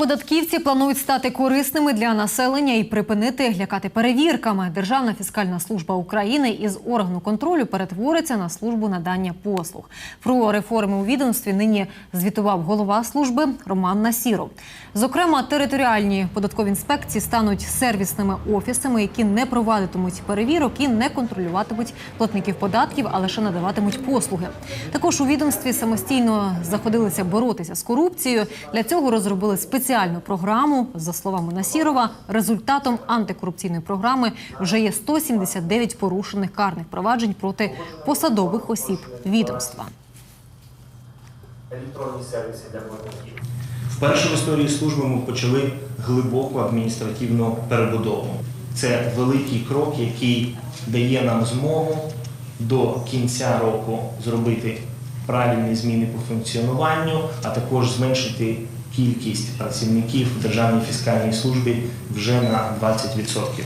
Податківці планують стати корисними для населення і припинити лякати перевірками. Державна фіскальна служба України із органу контролю перетвориться на службу надання послуг. Про реформи у відомстві нині звітував голова служби Роман Насіров. Зокрема, територіальні податкові інспекції стануть сервісними офісами, які не провадитимуть перевірок і не контролюватимуть платників податків, а лише надаватимуть послуги. Також у відомстві самостійно заходилися боротися з корупцією. Для цього розробили спеціальну програму. За словами Насірова, результатом антикорупційної програми вже є 179 порушених карних проваджень проти посадових осіб відомства. електронні сервіси для платників. Вперше в історії служби ми почали глибоку адміністративну перебудову. Це великий крок, який дає нам змогу до кінця року зробити правильні зміни по функціонуванню, а також зменшити кількість працівників в Державній фіскальній службі вже на 20%.